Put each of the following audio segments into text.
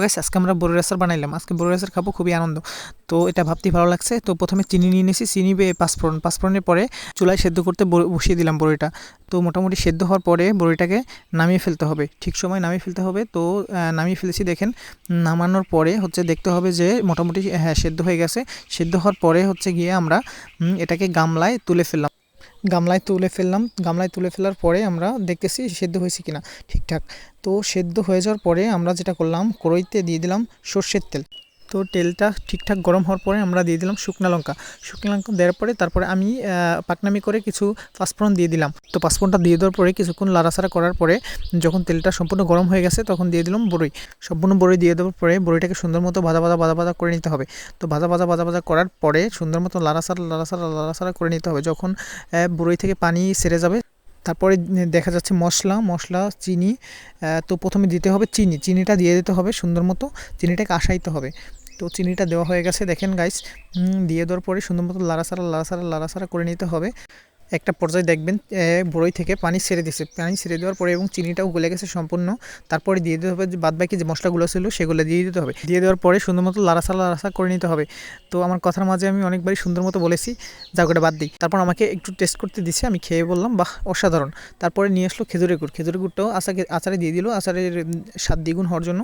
Guys আজকে আমরা বড়ি রাসার বানাইলাম। আজকে বড়ি রাসার খাব, খুবই আনন্দ। তো এটা ভাবতেই ভালো লাগছে। তো প্রথমে চিনি নিয়ে নিয়েছি চিনি বে পাঁচফোড়ন। পাঁচফোড়নের পরে চুলায় সেদ্ধ করতে বসিয়ে দিলাম বড়িটা। তো মোটামুটি সেদ্ধ হওয়ার পরে বড়িটাকে নামিয়ে ফেলতে হবে। ঠিক সময় নামিয়ে ফেলতে হবে। তো নামিয়ে ফেলেছি, দেখেন। নামানোর পরে হচ্ছে দেখতে হবে যে মোটামুটি হ্যাঁ সেদ্ধ হয়ে গেছে। সেদ্ধ হওয়ার পরে হচ্ছে গিয়ে আমরা এটাকে গামলায় তুলে ফেললাম। গামলায় তুলে ফেললাম। গামলায় তুলে ফেলার পরে আমরা দেখতেছি সেদ্ধ হয়েছে কিনা ঠিকঠাক। তো সেদ্ধ হয়ে যাওয়ার পরে আমরা যেটা করলাম, কড়াইতে দিয়ে দিলাম সর্ষের তেল। তো তেলটা ঠিকঠাক গরম হওয়ার পরে আমরা দিয়ে দিলাম শুকনো লঙ্কা। শুকনো লঙ্কা দেওয়ার পরে তারপরে আমি পাকনামি করে কিছু পাঁচফোড়ন দিয়ে দিলাম। তো পাঁচফোড়নটা দিয়ে দেওয়ার পরে কিছুক্ষণ লাড়াচাড়া করার পরে যখন তেলটা সম্পূর্ণ গরম হয়ে গেছে তখন দিয়ে দিলাম বড়ই। সম্পূর্ণ বড়ি দিয়ে দেওয়ার পরে বড়িটাকে সুন্দর মতো ভাজা ভাজা ভাজা ভাজা করে নিতে হবে। তো ভাজা ভাজা ভাজা ভাজা করার পরে সুন্দর মতো লাড়াচাড়া লাড়াচাড়া লাড়াছাড়া করে নিতে হবে। যখন আহ, বড়ি থেকে পানি সেরে যাবে তারপরে দেখা যাচ্ছে মশলা মশলা চিনি তো প্রথমে দিতে হবে চিনি। চিনিটা দিয়ে দিতে হবে সুন্দর মতো। চিনিটাকে আসাইতে হবে। তো চিনিটা দেওয়া হয়ে গেছে। দেখেন গাইস দিয়ে দেওয়ার পরে সুন্দর মতো লাড়াচাড়া লাড়াচাড়া লাড়াচাড়া করে নিতে হবে। একটা পর্যায়ে দেখবেন বড়ই থেকে পানি ছেড়ে দিছে। পানি ছেড়ে দেওয়ার পরে এবং চিনিটাও গলে গেছে সম্পূর্ণ। তারপরে দিয়ে দিতে হবে যে বাদবাকি যে মশলাগুলো ছিল, সেগুলো দিয়ে দিতে হবে। দিয়ে দেওয়ার পরে সুন্দর মতো লাড়াচাড়া লাড়াচাড়া করে নিতে হবে। তো আমার কথার মাঝে আমি অনেকবারই সুন্দর মতো বলেছি যা বাদ দিই। তারপর আমাকে একটু টেস্ট করতে দিছে, আমি খেয়ে বললাম, বাহ, অসাধারণ। তারপরে নিয়ে আসলো খেজুরের গুড়। খেজুরের গুড়টাও আচারে আচারে দিয়ে দিল। আচারের স্বাদ দ্বিগুণ হওয়ার জন্য।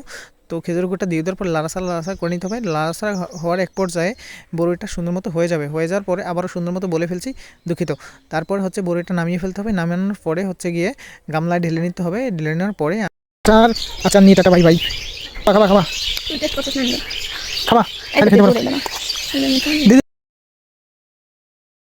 তো খেজুর গুড়টা দিয়ে দেওয়ার পর লালাসা লালাসা করে নিতে হবে। লালাসা হওয়ার এক পর্যায়ে বড়িটা সুন্দর মতো হয়ে যাবে। হয়ে যাওয়ার পরে আবারও সুন্দর মতো বলে ফেলছি দুঃখিত। তারপরে হচ্ছে বড়িটা নামিয়ে ফেলতে হবে। নামানোর পরে হচ্ছে গিয়ে গামলায় ঢেলে নিতে হবে। ঢেলে নেওয়ার পরে আচার আচার নিয়ে টাটা বাই বাই। খাবা খাবা। খাবা। দিদি